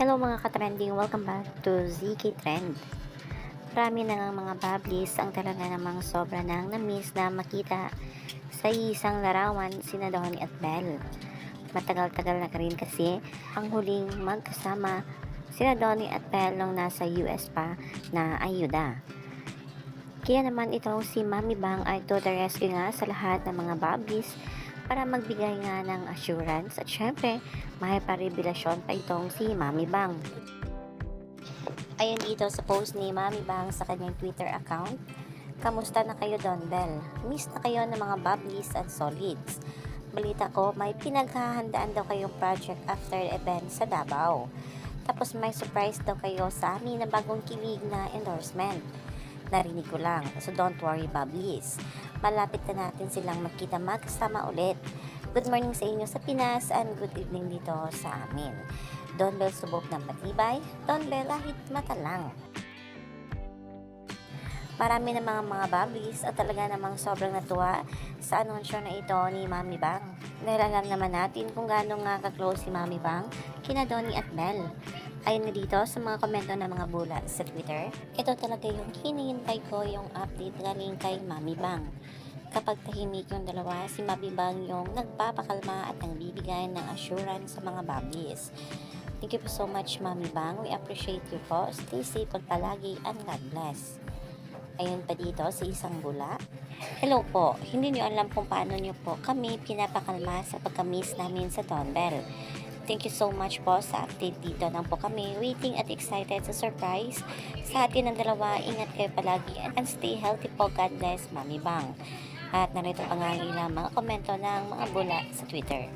Hello mga ka-trending, welcome back to ZK Trend. Marami na nga mga bablis ang talaga namang sobra nang na-miss na makita sa isang larawan sina Donnie at Belle. Matagal-tagal na rin kasi ang huling magkasama sina Donnie at Belle nung nasa US pa na ayuda. Kaya naman itong si Mami Bang ay to the rescue nga sa lahat ng mga bablis para magbigay nga ng assurance at syempre may parevelasyon pa itong si Mami Bang. Ayon dito sa post ni Mami Bang sa kanyang Twitter account, Kamusta na kayo Don Bell? Miss na kayo ng mga bubblies and solids. Balita ko, may pinaghahandaan daw kayong project after event sa Davao. Tapos may surprise daw kayo sa amin na bagong kilig na endorsement. Narinig ko lang, so don't worry bubblies. Malapit na natin silang magkita magkasama ulit. Good morning sa inyo sa Pinas and good evening dito sa amin. Don Bell subok ng matibay, Don Bell kahit mata lang. Marami ng mga mga bablis at talaga namang sobrang natuwa sa anunsyo na ito ni Mami Bang. Dahil alam naman natin kung gaano nga ka-close si Mami Bang kina Donnie at Belle. Ayon na dito sa mga komento ng mga bula sa Twitter, ito talaga yung hinihintay ko yung update galing kay Mami Bang. Kapag tahimik yung dalawa, si Mami Bang yung nagpapakalma at nagbibigay ng assurance sa mga bablis. Thank you po so much, Mami Bang. We appreciate you po. Stay safe at palagi and God bless. Ayun pa dito sa isang bula. Hello po, hindi niyo alam kung paano niyo po kami pinapakalma sa pagka-miss namin sa Don. Thank you so much po sa update dito nang po kami waiting at excited sa surprise sa atin ng dalawa. Ingat kayo palagi and stay healthy po. God bless, Mami Bang. At narito pa nga ang ilang mga komento ng mga bula sa Twitter.